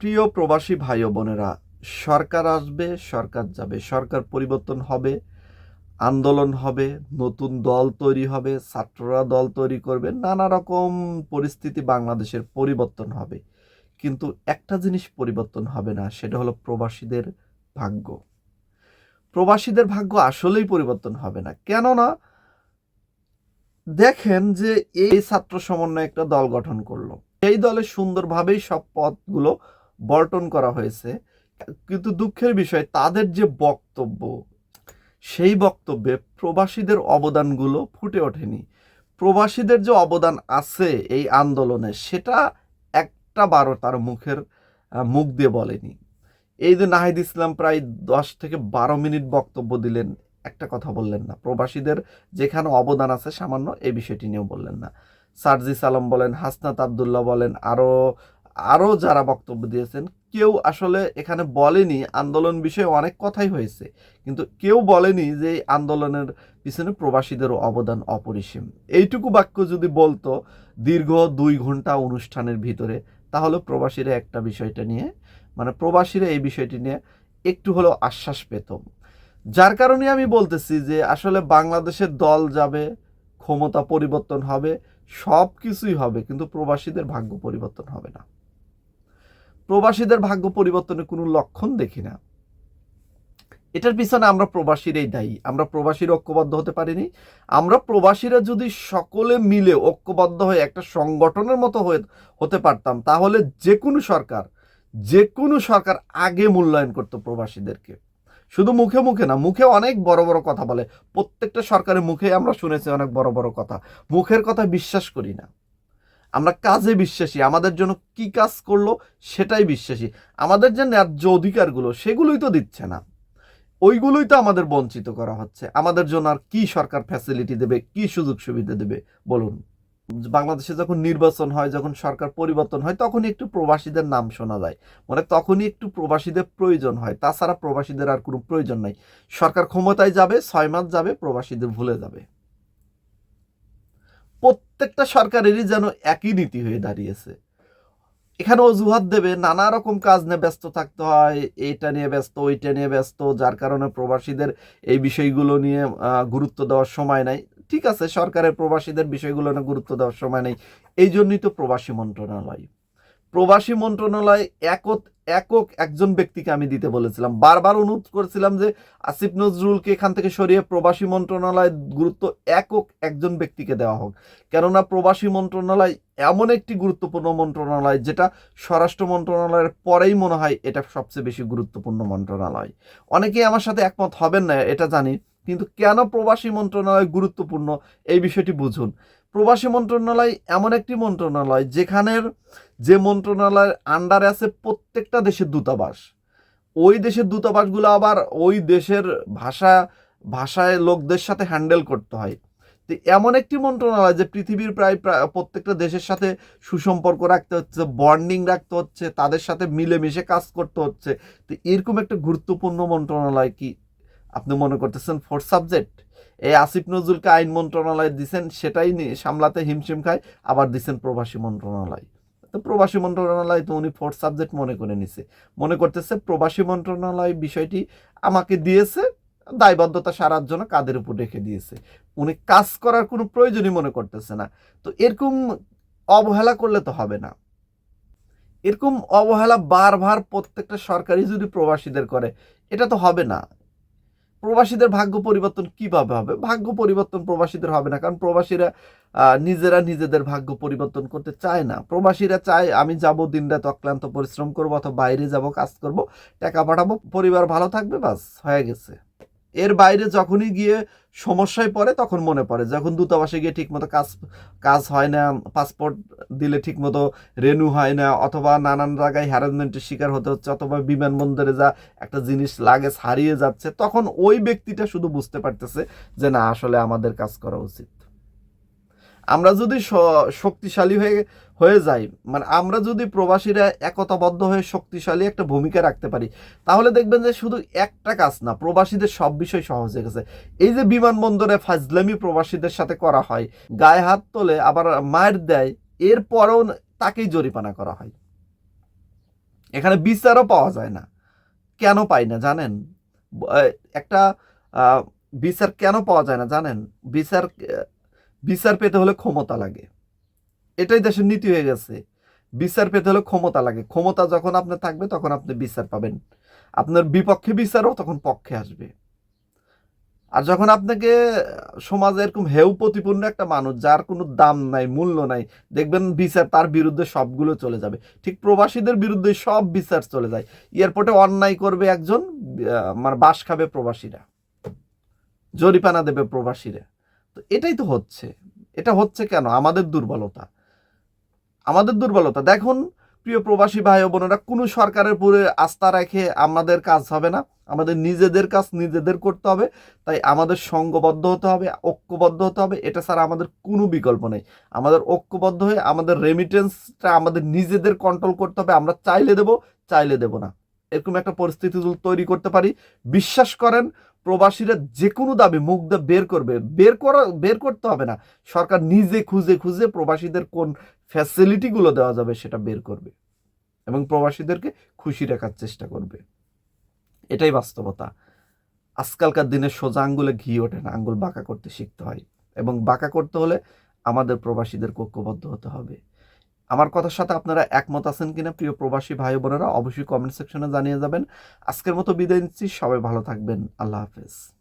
প্রিয় প্রবাসী ভাই বোনেরা, সরকার আসবে, সরকার যাবে, সরকার পরিবর্তন হবে, আন্দোলন হবে, নতুন দল তৈরি হবে, ছাত্ররা দল তৈরি করবে, নানা রকম পরিস্থিতি বাংলাদেশের পরিবর্তন হবে। কিন্তু একটা জিনিস পরিবর্তন হবে না, সেটা হলো প্রবাসীদের ভাগ্য। প্রবাসীদের ভাগ্য আসলেই পরিবর্তন হবে না। কেননা, দেখেন যে এই ছাত্র সমন্বয় একটা দল গঠন করল। এই দলে সুন্দরভাবেই সব পদগুলো বর্টন করা হয়েছে। কিন্তু দুঃখের বিষয়, তাদের যে বক্তব্য, সেই বক্তব্যে প্রবাসীদের অবদানগুলো ফুটে ওঠেনি। প্রবাসীদের যে অবদান আছে এই আন্দোলনে, সেটা একটা বারো তার মুখের মুখ দিয়ে বলেনি। এই যে নাহিদ ইসলাম প্রায় দশ থেকে বারো মিনিট বক্তব্য দিলেন, একটা কথা বললেন না। প্রবাসীদের যেখানে অবদান আছে সামান্য এই বিষয়টি নিয়েও বললেন না। সার্জিস আলম বলেন, হাসনাত আবদুল্লাহ বলেন, আরও আরও যারা বক্তব্য দিয়েছেন, কেউ আসলে এখানে বলেনি আন্দোলন বিষয়ে অনেক কথাই হয়েছে, কিন্তু কেউ বলেনি যে আন্দোলনের পিছনে প্রবাসীদেরও অবদান অপরিসীম। এইটুকু বাক্য যদি বলতো দীর্ঘ দুই ঘণ্টা অনুষ্ঠানের ভিতরে, তাহলে প্রবাসীরা একটা বিষয়টা নিয়ে মানে প্রবাসীরা এই বিষয়টি নিয়ে একটু হলেও আশ্বাস পেত। যার কারণে আমি বলতেছি যে আসলে বাংলাদেশের দল যাবে, ক্ষমতা পরিবর্তন হবে সব কিছুই হবে, কিন্তু প্রবাসীদের ভাগ্য পরিবর্তন হবে না। প্রবাসীদের ভাগ্য পরিবর্তনের কোনো লক্ষণ দেখি না। এটার পিছনে আমরা প্রবাসীরাই দায়ী। আমরা প্রবাসীর ঐক্যবদ্ধ হতে পারিনি। আমরা প্রবাসীরা যদি সকলে মিলে ঐক্যবদ্ধ হয়ে একটা সংগঠনের মতো হয়ে হতে পারতাম, তাহলে যে কোনো সরকার যে কোনো সরকার আগে মূল্যায়ন করতো প্রবাসীদেরকে। শুধু মুখে মুখে না, মুখে অনেক বড় বড় কথা বলে। প্রত্যেকটা সরকারের মুখে আমরা শুনেছি অনেক বড় বড় কথা। মুখের কথা বিশ্বাস করি না। আমরা কাজে বিশ্বাসী, আমাদের জন্য কি কাজ করল সেটাই বিশ্বাসী। আমাদের যে ন্যায্য অধিকারগুলো সেগুলোই তো দিচ্ছে না। ওইগুলোই তো আমাদের বঞ্চিত করা হচ্ছে। আমাদের জন্য আর কি সরকার ফ্যাসিলিটি দেবে, কি সুযোগ সুবিধা দেবে, বলুন। বাংলাদেশে যখন নির্বাচন হয়, যখন সরকার পরিবর্তন হয়, তখনই একটু প্রবাসীদের নাম শোনা যায়। মানে তখনই একটু প্রবাসীদের প্রয়োজন হয়। তাছাড়া প্রবাসীদের আর কোনো প্রয়োজন নাই। সরকার ক্ষমতায় যাবে, ছয় মাস যাবে, প্রবাসীদের ভুলে যাবে। প্রত্যেকটা সরকারেরই যেন একই নীতি হয়ে দাঁড়িয়েছে। এখানে অজুহাত দেবে, নানা রকম কাজ নিয়ে ব্যস্ত থাকতে হয়, এইটা নিয়ে ব্যস্ত, ওইটা নিয়ে ব্যস্ত, যার কারণে প্রবাসীদের এই বিষয়গুলো নিয়ে গুরুত্ব দেওয়ার সময় নাই। ঠিক আছে, সরকারের প্রবাসীদের বিষয়গুলো নিয়ে গুরুত্ব দেওয়ার সময় নেই। এই জন্যই তো প্রবাসী মন্ত্রণালয়। প্রবাসী মন্ত্রণালয় একক একক একজন ব্যক্তিকে আমি দিতে বলেছিলাম। বারবার অনুরোধ করেছিলাম যে আসিফ নজরুলকে এখান থেকে সরিয়ে প্রবাসী মন্ত্রণালয় গুরুত্ব একক একজন ব্যক্তিকে দেওয়া হোক। কেননা প্রবাসী মন্ত্রণালয় এমন একটি গুরুত্বপূর্ণ মন্ত্রণালয় যেটা স্বরাষ্ট্র মন্ত্রণালয়ের পরেই মনে হয় এটা সবচেয়ে বেশি গুরুত্বপূর্ণ মন্ত্রণালয়। অনেকেই আমার সাথে একমত হবেন না, এটা জানি। কিন্তু কেন প্রবাসী মন্ত্রণালয় গুরুত্বপূর্ণ? এই বিষয়টি বুঝুন। প্রবাসী মন্ত্রণালয় এমন একটি মন্ত্রণালয় যেখানের যে মন্ত্রণালয়ের আন্ডারে আছে প্রত্যেকটা দেশের দূতাবাস। ওই দেশের দূতাবাসগুলো আবার ওই দেশের ভাষা, ভাষায় লোকদের সাথে হ্যান্ডেল করতে হয়। তো এমন একটি মন্ত্রণালয় যে পৃথিবীর প্রায় প্রত্যেকটা দেশের সাথে সুসম্পর্ক রাখতে হচ্ছে বন্ডিং রাখতে হচ্ছে, তাদের সাথে মিলেমিশে কাজ করতে হচ্ছে। তো এরকম একটা গুরুত্বপূর্ণ মন্ত্রণালয় কি আপনি মনে করতেছেন ফোর্থ সাবজেক্ট এই আসিফ নজরুলকে আইন মন্ত্রণালয় দিচ্ছেন সেটাই সামলাতে হিমশিম খায়, আবার দিচ্ছেন প্রবাসী মন্ত্রণালয়। তো প্রবাসী মন্ত্রণালয় তো উনি ফোর্থ সাবজেক্ট মনে করে নিছে। মনে করতেছে প্রবাসী মন্ত্রণালয় বিষয়টি আমাকে দিয়েছে, দায়বদ্ধতা সারার জন্য কাদের উপর রেখে দিয়েছে। উনি কাজ করার কোনো প্রয়োজনই মনে করতেছে না। তো এরকম অবহেলা করলে তো হবে না। এরকম অবহেলা বারবার প্রত্যেকটা সরকারই যদি প্রবাসীদের করে, এটা তো হবে না। প্রবাসীদের ভাগ্য পরিবর্তন কীভাবে হবে? ভাগ্য পরিবর্তন প্রবাসীদের হবে না, কারণ প্রবাসীরা নিজেরা নিজেদের ভাগ্য পরিবর্তন করতে চায় না। প্রবাসীরা চায়, আমি যাব, দিনরাত অক্লান্ত পরিশ্রম করব অথবা বাইরে যাব, কাজ করব, টাকা পাঠাবো, পরিবার ভালো থাকবে, বাস, হয়ে গেছে। এর বাইরে যখনই গিয়ে সমস্যায় পড়ে, তখন মনে পড়ে। যখন দূতাবাসে গিয়ে ঠিকমতো কাজ কাজ হয় না পাসপোর্ট দিলে ঠিকমতো রেনু হয় না, অথবা নানান জায়গায় হ্যারাসমেন্টের শিকার হতে হচ্ছে, অথবা বিমানবন্দরে যা একটা জিনিস লাগেজ হারিয়ে যাচ্ছে, তখন ওই ব্যক্তিটা শুধু বুঝতে পারতেছে যে না, আসলে আমাদের কাজ করা উচিত। আমরা যদি শক্তিশালী হয়ে হয়ে যাই মানে আমরা যদি প্রবাসীরা একতাবদ্ধ হয়ে শক্তিশালী একটা ভূমিকা রাখতে পারি, তাহলে দেখবেন যে শুধু একটা কাজ না, প্রবাসীদের সব বিষয় সহজ হয়ে গেছে। এই যে বিমানবন্দরে ফাজলামি প্রবাসীদের সাথে করা হয়, গায়ে হাত তোলে, আবার মায়ের দেয়, এরপরেও তাকেই জরিমানা করা হয়। এখানে বিচারও পাওয়া যায় না। কেন পাই না, জানেন? একটা বিচার কেন পাওয়া যায় না, জানেন? বিচার বিচার পেতে হলে ক্ষমতা লাগে। এটাই দেশের নীতি হয়ে গেছে। বিচার পেতে হলে ক্ষমতা লাগে। ক্ষমতা যখন আপনার থাকবে, তখন আপনি বিচার পাবেন। আপনার বিপক্ষে বিচারও তখন পক্ষে আসবে। আর যখন আপনাকে সমাজে এরকম হেউ প্রতিপূর্ণ একটা মানুষ, যার কোনো দাম নাই, মূল্য নাই, দেখবেন বিচার তার বিরুদ্ধে সবগুলো চলে যাবে। ঠিক প্রবাসীদের বিরুদ্ধে সব বিচার চলে যায়। এয়ারপোর্টে অন্যায় করবে একজন মানে বাস খাবে প্রবাসীরা। জরিপানা দেবে প্রবাসীরা। তো এটাই তো হচ্ছে। এটা হচ্ছে কেন? আমাদের দুর্বলতা। আমাদের দুর্বলতা। দেখুন, প্রিয় প্রবাসী ভাই বোনেরা, কোনো সরকারের উপরে আস্থা রেখে আমাদের কাজ হবে না। আমাদের নিজেদের কাজ নিজেদের করতে হবে। তাই আমাদের সঙ্গবদ্ধ হতে হবে, ঐক্যবদ্ধ হতে হবে। এটা ছাড়া আমাদের কোনো বিকল্প নেই। আমাদের ঐক্যবদ্ধ হয়ে আমাদের রেমিটেন্সটা আমাদের নিজেদের কন্ট্রোল করতে হবে। আমরা চাইলে দেব চাইলে দেব না। এরকম একটা পরিস্থিতি তৈরি করতে পারি, বিশ্বাস করেন প্রবাসীরা যে কোনো দাবি দিয়ে বের করবে। বের করা, বের করতে হবে না। সরকার নিজে খুঁজে খুঁজে প্রবাসীদের কোন ফ্যাসিলিটিগুলো দেওয়া যাবে সেটা বের করবে এবং প্রবাসীদেরকে খুশি রাখার চেষ্টা করবে। এটাই বাস্তবতা। আজকালকার দিনে সোজা আঙ্গুলে ঘি ওঠে না, আঙ্গুল বাঁকা করতে শিখতে হয় এবং বাঁকা করতে হলে আমাদের প্রবাসীদের ঐক্যবদ্ধ হতে হবে। আমার কথার সাথে আপনারা একমত আছেন কিনা প্রিয় প্রবাসী ভাই বোনেরা, অবশ্যই কমেন্ট সেকশনে জানিয়ে যাবেন। আজকের মতো বিদায় নিচ্ছি, সবাই ভালো থাকবেন, আল্লাহ হাফেজ।